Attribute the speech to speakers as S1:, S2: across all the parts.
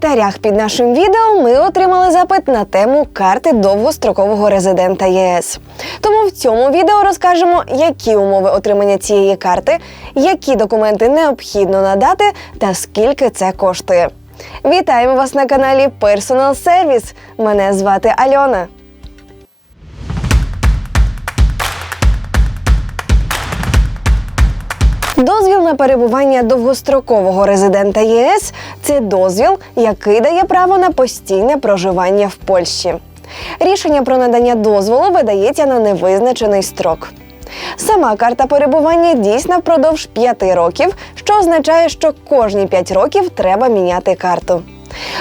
S1: коментарях під нашим відео ми отримали запит на тему карти довгострокового резидента ЄС. Тому в цьому відео розкажемо, які умови отримання цієї карти, які документи необхідно надати та скільки це коштує. Вітаємо вас на каналі Personal Service. Мене звати Альона. На перебування довгострокового резидента ЄС це дозвіл, який дає право на постійне проживання в Польщі. Рішення про надання дозволу видається на невизначений строк. Сама карта перебування дійсна впродовж п'яти років, що означає, що кожні п'ять років треба міняти карту.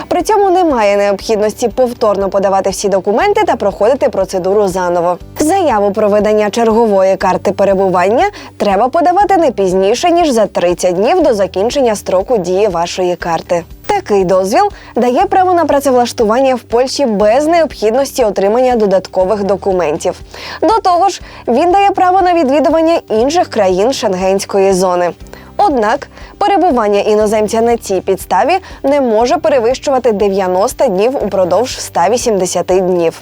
S1: При цьому немає необхідності повторно подавати всі документи та проходити процедуру заново. Заяву про видання чергової карти перебування треба подавати не пізніше ніж за 30 днів до закінчення строку дії вашої карти. Такий дозвіл дає право на працевлаштування в Польщі без необхідності отримання додаткових документів. До того ж, він дає право на відвідування інших країн шенгенської зони. Однак перебування іноземця на цій підставі не може перевищувати 90 днів упродовж 180 днів.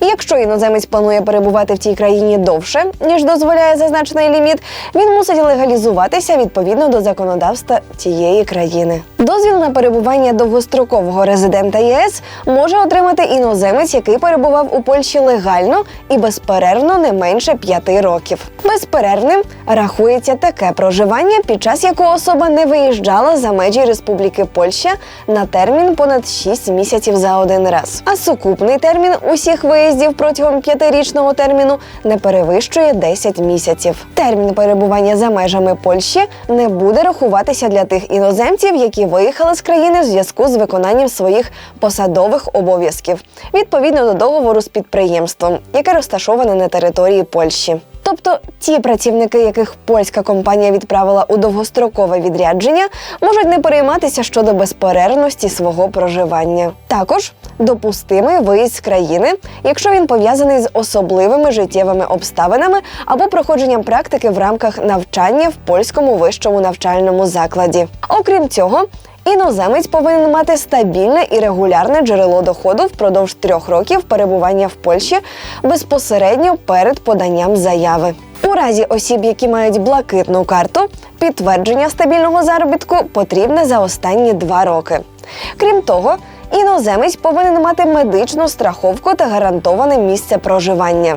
S1: Якщо іноземець планує перебувати в цій країні довше, ніж дозволяє зазначений ліміт, він мусить легалізуватися відповідно до законодавства цієї країни. Дозвіл на перебування довгострокового резидента ЄС може отримати іноземець, який перебував у Польщі легально і безперервно не менше 5 років. Безперервним рахується таке проживання, під час якого особа не виїжджала за межі Республіки Польща на термін понад 6 місяців за один раз. А сукупний термін усіх виїздів протягом п'ятирічного терміну не перевищує 10 місяців. Термін перебування за межами Польщі не буде рахуватися для тих іноземців, які виїхали з країни в зв'язку з виконанням своїх посадових обов'язків відповідно до договору з підприємством, яке розташоване на території Польщі. Тобто ті працівники, яких польська компанія відправила у довгострокове відрядження, можуть не перейматися щодо безперервності свого проживання. Також допустимий виїзд з країни, якщо він пов'язаний з особливими життєвими обставинами або проходженням практики в рамках навчання в польському вищому навчальному закладі. Окрім цього. Іноземець повинен мати стабільне і регулярне джерело доходу впродовж трьох років перебування в Польщі безпосередньо перед поданням заяви. У разі осіб, які мають блакитну карту, підтвердження стабільного заробітку потрібне за останні два роки. Крім того, іноземець повинен мати медичну страховку та гарантоване місце проживання.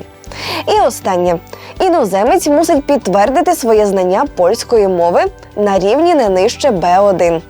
S1: І останнє іноземець мусить підтвердити своє знання польської мови на рівні не нижче Б1.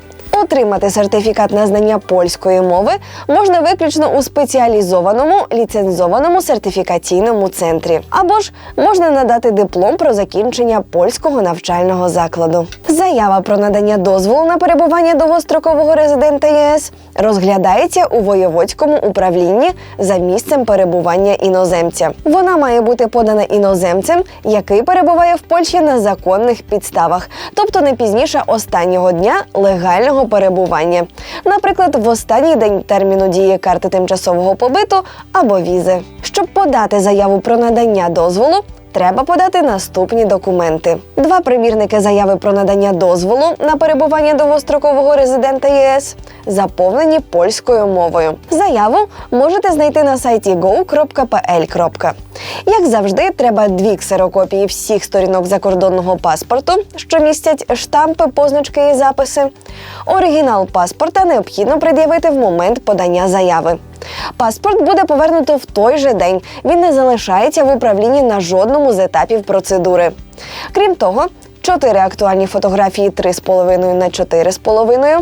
S1: Отримати сертифікат на знання польської мови можна виключно у спеціалізованому ліцензованому сертифікаційному центрі, або ж можна надати диплом про закінчення польського навчального закладу. Заява про надання дозволу на перебування довгострокового резидента ЄС розглядається у воєводському управлінні за місцем перебування іноземця. Вона має бути подана іноземцем, який перебуває в Польщі на законних підставах, тобто не пізніше останнього дня легального перебування, наприклад, в останній день терміну дії карти тимчасового побиту або візи. Щоб подати заяву про надання дозволу. Треба подати наступні документи: два примірники заяви про надання дозволу на перебування довгострокового резидента ЄС, заповнені польською мовою. Заяву можете знайти на сайті go.pl. Як завжди, треба дві ксерокопії всіх сторінок закордонного паспорту, що містять штампи, позначки і записи. Оригінал паспорта необхідно пред'явити в момент подання заяви. Паспорт буде повернуто в той же день. Він не залишається в управлінні на жодному з етапів процедури. Крім того, чотири актуальні фотографії 3,5 на 4,5,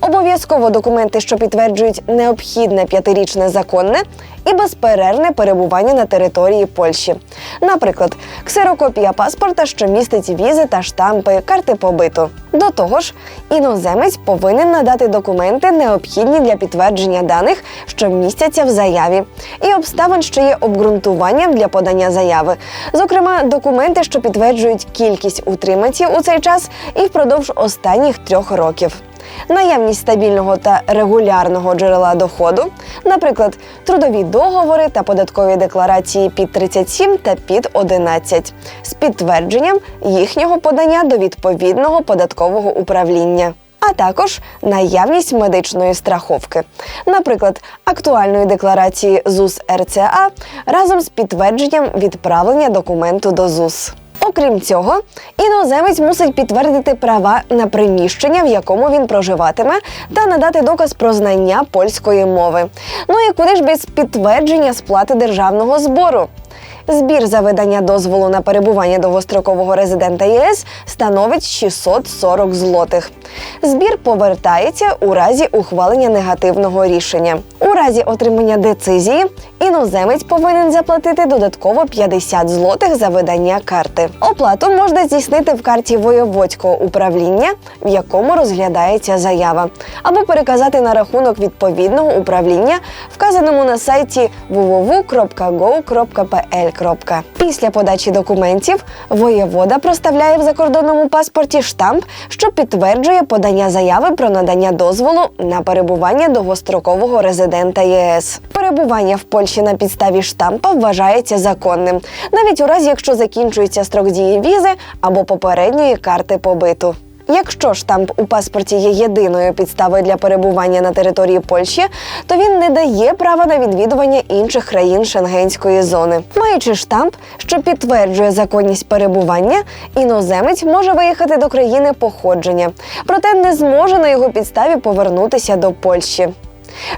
S1: обов'язково документи, що підтверджують необхідне п'ятирічне законне і безперервне перебування на території Польщі. Наприклад, ксерокопія паспорта, що містить візи та штампи, карти побиту. До того ж, іноземець повинен надати документи, необхідні для підтвердження даних, що містяться в заяві, і обставин, що є обґрунтуванням для подання заяви, зокрема, документи, що підтверджують кількість утриманців у цей час і впродовж останніх трьох років. Наявність стабільного та регулярного джерела доходу, наприклад, трудові договори та податкові декларації під 37 та під 11, з підтвердженням їхнього подання до відповідного податкового управління. а також наявність медичної страховки, наприклад, актуальної декларації ЗУС РЦА разом з підтвердженням відправлення документу до ЗУС. Окрім цього, іноземець мусить підтвердити права на приміщення, в якому він проживатиме, та надати доказ про знання польської мови. Ну і куди ж без підтвердження сплати державного збору? Збір за видання дозволу на перебування довгострокового резидента ЄС становить 640 злотих. Збір повертається у разі ухвалення негативного рішення. У разі отримання децизії іноземець повинен заплатити додатково 50 злотих за видання карти. Оплату можна здійснити в карті воєводського управління, в якому розглядається заява, або переказати на рахунок відповідного управління, вказаному на сайті www.go.pl. Після подачі документів воєвода проставляє в закордонному паспорті штамп, що підтверджує подання заяви про надання дозволу на перебування довгострокового резидента ЄС. Перебування в Польщі на підставі штампа вважається законним, навіть у разі, якщо закінчується строк дії візи або попередньої карти побиту. Якщо штамп у паспорті є єдиною підставою для перебування на території Польщі, то він не дає права на відвідування інших країн шенгенської зони. Маючи штамп, що підтверджує законність перебування, іноземець може виїхати до країни походження, проте не зможе на його підставі повернутися до Польщі.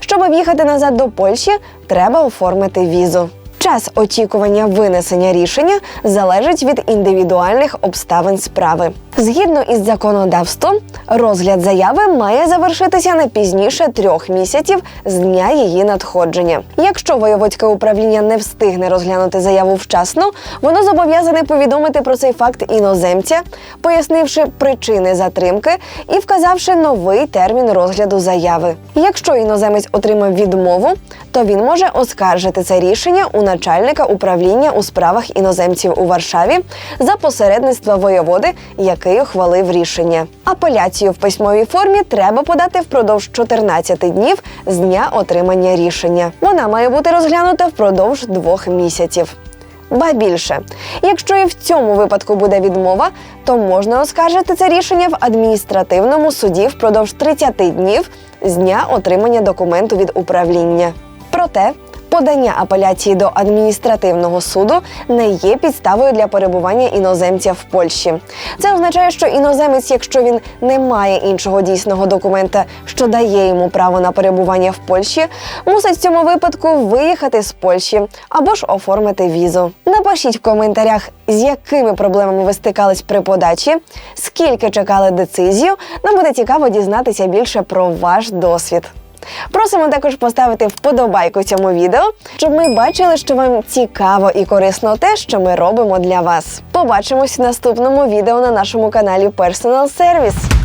S1: Щоб в'їхати назад до Польщі, треба оформити візу. Час очікування винесення рішення залежить від індивідуальних обставин справи. Згідно із законодавством, розгляд заяви має завершитися не пізніше трьох місяців з дня її надходження. Якщо воєводське управління не встигне розглянути заяву вчасно, воно зобов'язане повідомити про цей факт іноземця, пояснивши причини затримки і вказавши новий термін розгляду заяви. Якщо іноземець отримав відмову, то він може оскаржити це рішення у начальника управління у справах іноземців у Варшаві за посередництва воєводи, який ухвалив рішення. Апеляцію в письмовій формі треба подати впродовж 14 днів з дня отримання рішення. Вона має бути розглянута впродовж двох місяців. Ба більше, якщо і в цьому випадку буде відмова, то можна оскаржити це рішення в адміністративному суді впродовж 30 днів з дня отримання документу від управління. Проте подання апеляції до адміністративного суду не є підставою для перебування іноземця в Польщі. Це означає, що іноземець, якщо він не має іншого дійсного документа, що дає йому право на перебування в Польщі, мусить в цьому випадку виїхати з Польщі або ж оформити візу. Напишіть в коментарях, з якими проблемами ви стикались при подачі, скільки чекали децизію. Нам буде цікаво дізнатися більше про ваш досвід. Просимо також поставити вподобайку цьому відео, щоб ми бачили, що вам цікаво і корисно те, що ми робимо для вас. Побачимось в наступному відео на нашому каналі Personal Service.